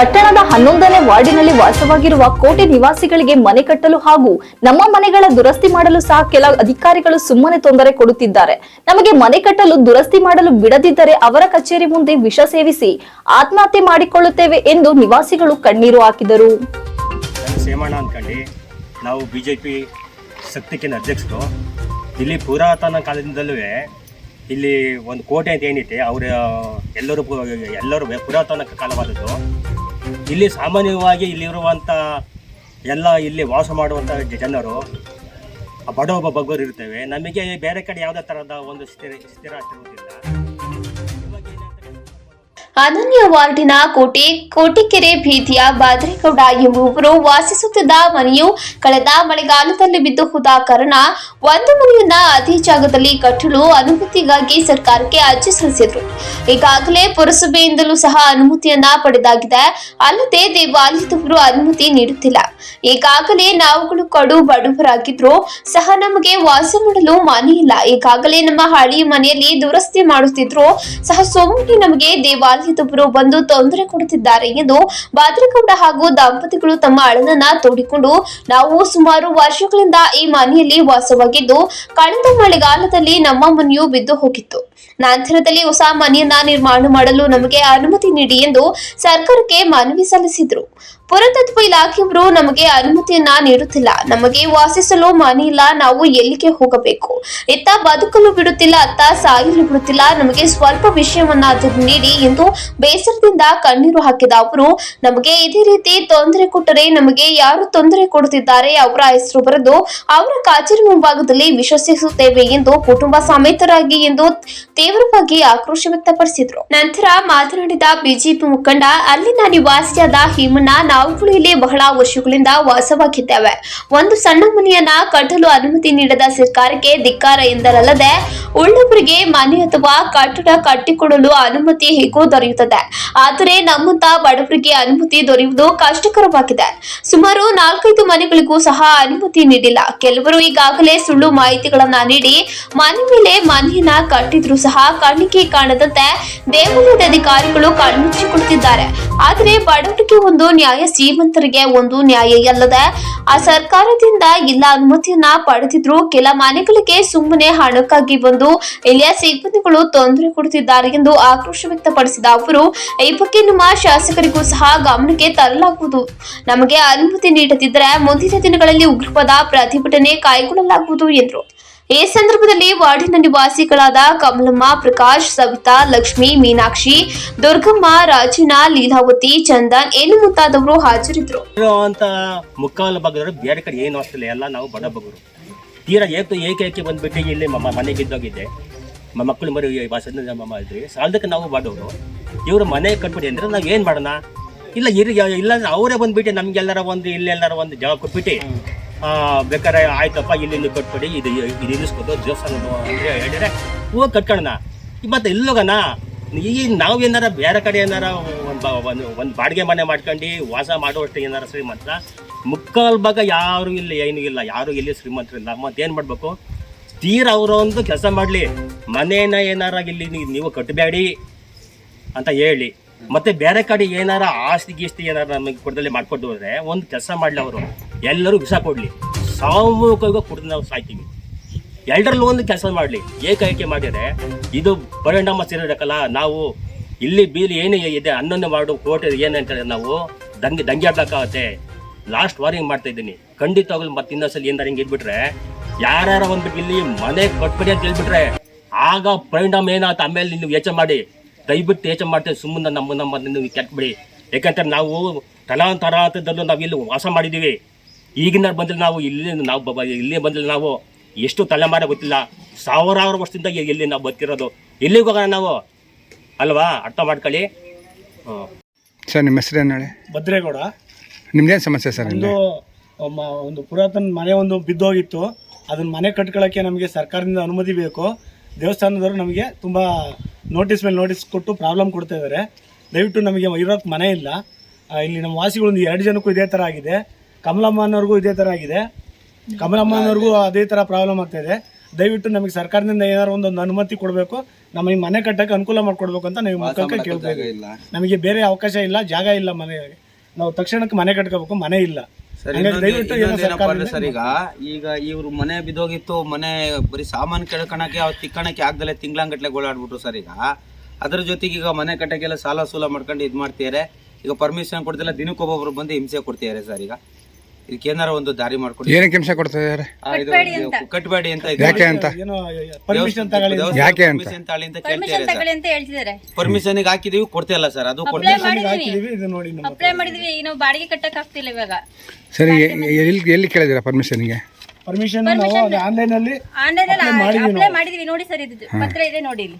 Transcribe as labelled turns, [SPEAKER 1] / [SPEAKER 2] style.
[SPEAKER 1] ಪಟ್ಟಣದ ಹನ್ನೊಂದನೇ ವಾರ್ಡಿನಲ್ಲಿ ವಾಸವಾಗಿರುವ ಕೋಟೆ ನಿವಾಸಿಗಳಿಗೆ ಮನೆ ಕಟ್ಟಲು ಹಾಗೂ ನಮ್ಮ ಮನೆಗಳ ದುರಸ್ತಿ ಮಾಡಲು ಸಹ ಕೆಲ ಅಧಿಕಾರಿಗಳು ಸುಮ್ಮನೆ ತೊಂದರೆ ಕೊಡುತ್ತಿದ್ದಾರೆ. ನಮಗೆ ಮನೆ ಕಟ್ಟಲು ದುರಸ್ತಿ ಮಾಡಲು ಬಿಡದಿದ್ದರೆ ಅವರ ಕಚೇರಿ ಮುಂದೆ ವಿಷ ಸೇವಿಸಿ ಆತ್ಮಹತ್ಯೆ ಮಾಡಿಕೊಳ್ಳುತ್ತೇವೆ ಎಂದು ನಿವಾಸಿಗಳು ಕಣ್ಣೀರು ಹಾಕಿದರು.
[SPEAKER 2] ನಾವು ಬಿಜೆಪಿ ಶಕ್ತಿಕಿನ ಅಧ್ಯಕ್ಷರು. ಇಲ್ಲಿ ಪುರಾತನ ಕಾಲದಿಂದಲೂ ಇಲ್ಲಿ ಒಂದು ಕೋಟೆ ಅಂತ ಏನೈತೆ ಅವರ ಎಲ್ಲರೂ ಎಲ್ಲರೂ ಪುರಾತನ ಕಾಲವಾದದ್ದು. ಇಲ್ಲಿ ಸಾಮಾನ್ಯವಾಗಿ ಇಲ್ಲಿರುವಂಥ ಎಲ್ಲ ಇಲ್ಲಿ ವಾಸ ಮಾಡುವಂಥ ಜನರು, ಆ ಬಡ ಒಬ್ಬ ಬಗ್ಗರು ಇರ್ತೇವೆ ನಮಗೆ ಬೇರೆ ಕಡೆ ಯಾವುದೇ ಥರದ ಒಂದು ಸ್ಥಿರ ಸ್ಥಿರ ಇರುವುದಿಲ್ಲ?
[SPEAKER 3] ಅನನ್ಯ ವಾರ್ಡಿನ ಕೋಟೆ ಕೋಟಿಕೆರೆ ಬೀದಿಯ ಬಾದ್ರೇಗೌಡ ಎಂಬುವರು ವಾಸಿಸುತ್ತಿದ್ದ ಮನೆಯು ಕಳೆದ ಮಳೆಗಾಲದಲ್ಲಿ ಬಿದ್ದು ಹೋದ ಕಾರಣ ಒಂದು ಮನೆಯನ್ನ ಅದೇ ಜಾಗದಲ್ಲಿ ಕಟ್ಟಲು ಅನುಮತಿಗಾಗಿ ಸರ್ಕಾರಕ್ಕೆ ಅರ್ಜಿ ಸಲ್ಲಿಸಿದ್ರು. ಈಗಾಗಲೇ ಪುರಸಭೆಯಿಂದಲೂ ಸಹ ಅನುಮತಿಯನ್ನ ಪಡೆದಾಗಿದೆ. ಅಲ್ಲದೆ ದೇವಾಲಯದವರು ಅನುಮತಿ ನೀಡುತ್ತಿಲ್ಲ. ಈಗಾಗಲೇ ನಾವುಗಳು ಕಡು ಬಡವರಾಗಿದ್ರು ಸಹ ನಮಗೆ ವಾಸ ಮಾಡಲು ಮನೆ ಇಲ್ಲ. ಈಗಾಗಲೇ ನಮ್ಮ ಹಳಿ ಮನೆಯಲ್ಲಿ ದುರಸ್ತಿ ಮಾಡುತ್ತಿದ್ರು ಸಹ ಸೋಮಿ ನಮಗೆ ದೇವಾಲಯದೊಬ್ಬರು ಬಂದು ತೊಂದರೆ ಕೊಡುತ್ತಿದ್ದಾರೆ ಎಂದು ಬಾದ್ರಗೌಡ ಹಾಗೂ ದಂಪತಿಗಳು ತಮ್ಮ ಅಳನನ್ನ ತೋಡಿಕೊಂಡು ನಾವು ಸುಮಾರು ವರ್ಷಗಳಿಂದ ಈ ಮನೆಯಲ್ಲಿ ವಾಸವಾಗಿದ್ದು, ಕಳೆದ ಮಳೆಗಾಲದಲ್ಲಿ ನಮ್ಮ ಮನೆಯು ಬಿದ್ದು ಹೋಗಿತ್ತು. ನಂತರದಲ್ಲಿ ಹೊಸ ಮನೆಯನ್ನ ನಿರ್ಮಾಣ ಮಾಡಲು ನಮಗೆ ಅನುಮತಿ ನೀಡಿ ಎಂದು ಸರ್ಕಾರಕ್ಕೆ ಮನವಿ ಸಲ್ಲಿಸಿದ್ರು. ಪುರಾತತ್ವ ಇಲಾಖೆಯವರು ನಮಗೆ ಅನುಮತಿಯನ್ನ ನೀಡುತ್ತಿಲ್ಲ. ನಮಗೆ ವಾಸಿಸಲು ಮನೆ ಇಲ್ಲ. ನಾವು ಎಲ್ಲಿಗೆ ಹೋಗಬೇಕು? ಇತ್ತ ಬದುಕಲು ಬಿಡುತ್ತಿಲ್ಲ. ಅತ್ತ ಸಾಯಲು ಬಿಡುತ್ತಿಲ್ಲ. ನಮಗೆ ಸ್ವಲ್ಪ ವಿಷಯವನ್ನ ನೀಡಿ ಎಂದು ಬೇಸರದಿಂದ ಕಣ್ಣೀರು ಹಾಕಿದ ಅವರು, ನಮಗೆ ಇದೇ ರೀತಿ ತೊಂದರೆ ಕೊಟ್ಟರೆ ನಮಗೆ ಯಾರು ತೊಂದರೆ ಕೊಡುತ್ತಿದ್ದಾರೆ ಅವರ ಹೆಸರು ಬರೆದು ಅವರ ಕಚೇರಿ ಮುಂಭಾಗದಲ್ಲಿ ವಿಶ್ವಸಿಸುತ್ತೇವೆ ಎಂದು ಕುಟುಂಬ ಸಮೇತರಾಗಿ ಎಂದು ತೀವ್ರವಾಗಿ ಆಕ್ರೋಶ ವ್ಯಕ್ತಪಡಿಸಿದ್ರು. ನಂತರ ಮಾತನಾಡಿದ ಬಿಜೆಪಿ ಮುಖಂಡ, ಅಲ್ಲಿನ ನಿವಾಸಿಯಾದ ಹೇಮಣ್ಣ ನಾವುಗಳು ಇಲ್ಲಿ ಬಹಳ ವರ್ಷಗಳಿಂದ ವಾಸವಾಗಿದ್ದೇವೆ. ಒಂದು ಸಣ್ಣ ಮನೆಯನ್ನ ಕಟ್ಟಲು ಅನುಮತಿ ನೀಡದ ಸರ್ಕಾರಕ್ಕೆ ಧಿಕ್ಕಾರ ಎಂದರಲ್ಲದೆ, ಉಳ್ಳವರಿಗೆ ಮನೆ ಅಥವಾ ಕಟ್ಟಡ ಕಟ್ಟಿಕೊಡಲು ಅನುಮತಿ ಹೇಗೂ ದೊರೆಯುತ್ತದೆ. ಆದರೆ ನಮ್ಮಂತ ಬಡವರಿಗೆ ಅನುಮತಿ ದೊರೆಯುವುದು ಕಷ್ಟಕರವಾಗಿದೆ. ಸುಮಾರು ನಾಲ್ಕೈದು ಮನೆಗಳಿಗೂ ಸಹ ಅನುಮತಿ ನೀಡಿಲ್ಲ. ಕೆಲವರು ಈಗಾಗಲೇ ಸುಳ್ಳು ಮಾಹಿತಿಗಳನ್ನ ನೀಡಿ ಮನೆ ಮೇಲೆ ಮನೆಯನ್ನ ಕಟ್ಟಿದ್ರು ಸಹ ಕಣ್ಣಿಗೆ ಕಾಣದಂತೆ ದೇವಾಲಯದ ಅಧಿಕಾರಿಗಳು ಕಣ್ಮುಚ್ಚಿಕೊಡುತ್ತಿದ್ದಾರೆ. ಆದರೆ ಬಡವರಿಗೆ ಒಂದು ನ್ಯಾಯ ಶ್ರೀಮಂತರಿಗೆ ಒಂದು ನ್ಯಾಯ ಅಲ್ಲದೆ ಆ ಸರ್ಕಾರದಿಂದ ಇಲ್ಲ ಅನುಮತಿಯನ್ನ ಪಡೆದಿದ್ರು ಕೆಲ ಮನೆಗಳಿಗೆ ಸುಮ್ಮನೆ ಹಣಕ್ಕಾಗಿ ಬಂದು ಇಲ್ಲಿಯ ಸಿಬ್ಬಂದಿಗಳು ತೊಂದರೆ ಕೊಡುತ್ತಿದ್ದಾರೆ ಎಂದು ಆಕ್ರೋಶ ವ್ಯಕ್ತಪಡಿಸಿದ ಅವರು, ಈ ಬಗ್ಗೆ ನಮ್ಮ ಶಾಸಕರಿಗೂ ಸಹ ಗಮನಕ್ಕೆ ತರಲಾಗುವುದು. ನಮಗೆ ಅನುಮತಿ ನೀಡದಿದ್ದರೆ ಮುಂದಿನ ದಿನಗಳಲ್ಲಿ ಉಗ್ರಪದ ಪ್ರತಿಭಟನೆ ಕೈಗೊಳ್ಳಲಾಗುವುದು ಎಂದರು. ಈ ಸಂದರ್ಭದಲ್ಲಿ ವಾರ್ಡಿನ ನಿವಾಸಿಗಳಾದ ಕಮಲಮ್ಮ, ಪ್ರಕಾಶ್, ಸವಿತಾ, ಲಕ್ಷ್ಮಿ, ಮೀನಾಕ್ಷಿ, ದುರ್ಗಮ್ಮ, ರಾಜಿನಾ, ಲೀಲಾವತಿ, ಚಂದನ್ ಏನು ಮುಂತಾದವರು ಹಾಜರಿದ್ದರು.
[SPEAKER 2] ಅಂತ ಮುಕ್ಕಾಲು ಬೇರೆ ಕಡೆ ಏನು ಅಷ್ಟಿಲ್ಲ ಎಲ್ಲ ನಾವು ಬಡ ಬಗರು ತೀರಾ ಏಕ, ಏಕೆ ಏಕೆ ಬಂದ್ಬಿಟ್ಟು ಇಲ್ಲಿ ಮನೆಗೆ ಇದ್ದೋಗಿದ್ದೆ. ಮಕ್ಕಳು ಮರಿ ವಾಸದಿಂದ ಮಮ್ಮ ಇದ್ರಿ ಸಾಲದಕ್ಕೆ ನಾವು ಬಡವರು. ಇವರು ಮನೆ ಕಟ್ಬಿಡಿ ಅಂದ್ರೆ ನಾವು ಏನು ಮಾಡೋಣ? ಇಲ್ಲ ಇಲ್ಲ ಅವರೇ ಬಂದ್ಬಿಟ್ಟು ನಮ್ಗೆಲ್ಲರ ಒಂದು, ಇಲ್ಲೆಲ್ಲರ ಒಂದು ಜಾಗ ಕೊಟ್ಬಿಟ್ಟು ಬೇಕಾದ್ರೆ ಆಯ್ತಪ್ಪ, ಇಲ್ಲಿ ಇಲ್ಲಿ ಕಟ್ಬಿಡಿ ಇದು ಇದು ಇರಿಸ್ಬೋದು ದೇವಸ್ಥಾನ ಅಂದ್ರೆ ಹೇಳಿದ್ರೆ ಹೋಗಿ ಕಟ್ಕೊಳ್ಳೋಣ ಮತ್ತೆ ಇಲ್ಲೋಗಣ ಈಗ ನಾವು ಏನಾರ ಬೇರೆ ಕಡೆ ಏನಾರ ಒಂದು ಒಂದು ಬಾಡಿಗೆ ಮನೆ ಮಾಡ್ಕೊಂಡು ವಾಸ ಮಾಡುವಷ್ಟು ಏನಾರ ಶ್ರೀಮಂತ ಮುಕ್ಕಾಲ್ ಭಾಗ ಯಾರು ಇಲ್ಲ ಏನೂ ಇಲ್ಲ, ಯಾರು ಇಲ್ಲಿ ಶ್ರೀಮಂತರಿಲ್ಲ ಮತ್ತೇನು ಮಾಡಬೇಕು? ತೀರ ಅವರೊಂದು ಕೆಲಸ ಮಾಡಲಿ. ಮನೇನ ಏನಾರ ಇಲ್ಲಿ ನೀವು ಕಟ್ಟಬೇಡಿ ಅಂತ ಹೇಳಿ. ಮತ್ತೆ ಬೇರೆ ಕಡೆ ಏನಾರ ಆಸ್ತಿ ಗೀಸ್ತಿ ಏನಾರ ನಮಗೆ ಕೊಡದಲ್ಲಿ ಮಾಡ್ಕೊಟ್ಟು ಹೋದ್ರೆ, ಒಂದು ಕೆಲಸ ಮಾಡಲಿ ಅವರು. ಎಲ್ಲರೂ ವಿಷ ಕೊಡಲಿ. ಸಾಮೂಹಿಕವಾಗಿ ಕುಡಿದು ನಾವು ಸಾಯ್ತೀವಿ. ಎಲ್ಲರಲ್ಲೂ ಒಂದು ಕೆಲಸ ಮಾಡಲಿ. ಏಕೈಕೆ ಮಾಡಿದರೆ ಇದು ಪರಿಣಾಮ ಸೇರಬೇಕಲ್ಲ, ನಾವು ಇಲ್ಲಿ ಬೀಲಿ ಏನು ಇದೆ, ಹನ್ನೊಂದು ಮಾಡು, ಕೋಟೆ ಏನಂತಾರೆ ನಾವು ದಂಗೆ ದಂಗೆ ಆಗ್ಬೇಕಾಗತ್ತೆ. ಲಾಸ್ಟ್ ವಾರಿಂಗ್ ಮಾಡ್ತಾ ಇದ್ದೀನಿ. ಖಂಡಿತವಾಗ್ಲು ಮತ್ತೆ ಇನ್ನೊಂದ್ಸಲ ಏನಾರ ಹಿಂಗೆ ಇದ್ಬಿಟ್ರೆ ಯಾರ್ಯಾರ ಒಂದು ಇಲ್ಲಿ ಮನೆ ಕಟ್ಬಿಡಿ ಅಂತ ಹೇಳ್ಬಿಟ್ರೆ, ಆಗ ಪರಿಣಾಮ ಏನಾಗುತ್ತೆ ಆಮೇಲೆ ನೀವು ಯೋಚನೆ ಮಾಡಿ. ದಯವಿಟ್ಟು ಯೋಚನೆ ಮಾಡ್ತೇವೆ ಸುಮ್ಮನೆ ನಮ್ಮ ನಮ್ಮ ನೀವು ಕೆಟ್ಬಿಡಿ. ಯಾಕಂದ್ರೆ ನಾವು ತಲಾಂತರಾಂತರದಲ್ಲೂ ನಾವು ಇಲ್ಲಿ ವಾಸ ಮಾಡಿದ್ದೀವಿ. ಈಗಿನ ಬಂದ್ರೆ ನಾವು ಇಲ್ಲಿ ನಾವು ಬ- ಇಲ್ಲಿ ಬಂದಲ್ಲಿ ನಾವು ಎಷ್ಟು ತಲೆಮಾರ ಗೊತ್ತಿಲ್ಲ. ಸಾವಿರಾರು ವರ್ಷದಿಂದ ಎಲ್ಲಿ ಇಲ್ಲಿ ನಾವು ಬದುಕಿರೋದು. ಎಲ್ಲಿಗೆ ಹೋಗೋಣ ನಾವು? ಅಲ್ವಾ? ಅರ್ಥ ಮಾಡ್ಕೊಳ್ಳಿ. ಹ್ಞೂ
[SPEAKER 4] ಸರ್ ನಿಮ್ಮ ಹೆಸರು ಏನು ಹೇಳಿ?
[SPEAKER 5] ಭದ್ರೇಗೌಡ.
[SPEAKER 4] ನಿಮ್ದೇನು ಸಮಸ್ಯೆ ಸರ್ ಇಲ್ಲಿ?
[SPEAKER 5] ಒಂದು ಮ- ಒಂದು ಪುರಾತನ ಮನೆ ಒಂದು ಬಿದ್ದೋಗಿತ್ತು. ಅದನ್ನ ಮನೆ ಕಟ್ಕೊಳ್ಳೋಕ್ಕೆ ನಮಗೆ ಸರ್ಕಾರದಿಂದ ಅನುಮತಿ ಬೇಕು. ದೇವಸ್ಥಾನದವರು ನಮಗೆ ತುಂಬ ನೋಟಿಸ್ ಮೇಲೆ ನೋಟಿಸ್ ಕೊಟ್ಟು ಪ್ರಾಬ್ಲಮ್ ಕೊಡ್ತಾ ಇದ್ದಾರೆ ದಯವಿಟ್ಟು ನಮಗೆ ಇರೋಕ್ಕೆ ಮನೆ ಇಲ್ಲ. ಆ, ಇಲ್ಲಿ ನಮ್ಮ ವಾಸಿಗಳು ಒಂದು ಎರಡು ಜನಕ್ಕೂ ಇದೇ ಥರ ಆಗಿದೆ. ಕಮಲಮ್ಮನವ್ರಿಗೂ ಇದೇ ಥರ ಆಗಿದೆ. ಕಮಲಮ್ಮನವ್ರಿಗೂ ಅದೇ ಥರ ಪ್ರಾಬ್ಲಮ್ ಆಗ್ತಾ ಇದೆ. ದಯವಿಟ್ಟು ನಮಗೆ ಸರ್ಕಾರದಿಂದ ಏನಾದ್ರು ಒಂದು ಅನುಮತಿ ಕೊಡಬೇಕು. ನಮಗೆ ಮನೆ ಕಟ್ಟಕ್ಕೆ ಅನುಕೂಲ ಮಾಡ್ಕೊಡ್ಬೇಕು ಅಂತ ನಾವು ಮುಖಕ್ಕೆ ಕೇಳಬೇಕು ನಮಗೆ ಬೇರೆ ಅವಕಾಶ ಇಲ್ಲ ಜಾಗ ಇಲ್ಲ ಮನೆ. ನಾವು ತಕ್ಷಣಕ್ಕೆ ಮನೆ ಕಟ್ಕೋಬೇಕು ಮನೆ ಇಲ್ಲ.
[SPEAKER 6] ಸರ್ ಈಗ ಈಗ ಇವ್ರು ಮನೆ ಬಿದ್ದೋಗಿತ್ತು ಮನೆ ಬರೀ ಸಾಮಾನು ಕೆಳ್ಕೊಳಕ್ಕೆ ಅವ್ರು ತಿಕ್ಕಣಕ್ಕೆ ಆಗ್ದಲೆ ತಿಂಗ್ಳಂಗಟ್ಲೆ ಗೋಳಾಡ್ಬಿಟ್ರು ಸರ್ ಈಗ. ಅದ್ರ ಜೊತೆಗೆ ಈಗ ಮನೆ ಕಟ್ಟಕ್ಕೆಲ್ಲ ಸಾಲ ಸೂಲ ಮಾಡ್ಕೊಂಡು ಇದು ಮಾಡ್ತಿದ್ದಾರೆ ಈಗ ಪರ್ಮಿಷನ್ ಕೊಡ್ತಿಲ್ಲ ದಿನಕ್ಕೊಬ್ಬೊಬ್ರು ಬಂದು ಹಿಂಸೆ ಕೊಡ್ತಿದ್ದಾರೆ ಸರ್ ಈಗ. ಇದಕ್ಕೆ ಏನಾರ ಒಂದು ದಾರಿ ಮಾಡ್ಕೊಡಿ.
[SPEAKER 4] ಏನಕ್ಕೆ ಹಿಂಸೆ ಕೊಡ್ತಾ
[SPEAKER 6] ಆ, ಇದು ಕಟ್ಬೇಡಿ ಅಂತ. ಇದು
[SPEAKER 4] ಯಾಕೆ ಅಂತ?
[SPEAKER 5] ಏನೋ ಪರ್ಮಿಷನ್ ತಗೊಳ್ಳಿ
[SPEAKER 4] ಯಾಕೆ ಅಂತ?
[SPEAKER 6] ಪರ್ಮಿಷನ್ ತಾಳಿ ಅಂತ ಕೇಳ್ತಿದ್ದಾರೆ
[SPEAKER 7] ತಗೊಳ್ಳಿ ಅಂತ ಹೇಳ್ತಿದ್ದಾರೆ.
[SPEAKER 6] ಪರ್ಮಿಷನ್ ಹಾಕಿದೀವಿ ಕೊಡ್ತಾ ಇಲ್ಲ ಸರ್. ಅದು
[SPEAKER 7] ಅಪ್ಲೈ ಮಾಡಿದೀವಿ.
[SPEAKER 5] ಹಾಕಿದೀವಿ ಇದು ನೋಡಿ ನಮ್ಮ
[SPEAKER 7] ಅಪ್ಲೈ ಮಾಡಿದ್ವಿ. ಈಗ ನಾವು ಬಾಡಿಗೆ ಕಟ್ಟಕ್ ಆಗ್ತಿಲ್ಲ ಇವಾಗ.
[SPEAKER 4] ಸರಿ ಎಲ್ಲಿ ಎಲ್ಲಿ ಕೇಳಿದ್ದೀರಾ ಪರ್ಮಿಷನ್ಗೆ
[SPEAKER 5] ಪರ್ಮಿಷನ್ ನಾವು ಆನ್ಲೈನ್ ಅಲ್ಲಿ
[SPEAKER 7] ಆನ್ಲೈನ್
[SPEAKER 5] ಅಲ್ಲಿ ಮಾಡಿದ್ವಿ
[SPEAKER 7] ಅಪ್ಲೈ ಮಾಡಿದೀವಿ. ನೋಡಿ ಸರ್ ಇದು ಪತ್ರ ಇದೆ ನೋಡಿ ಇಲ್ಲಿ.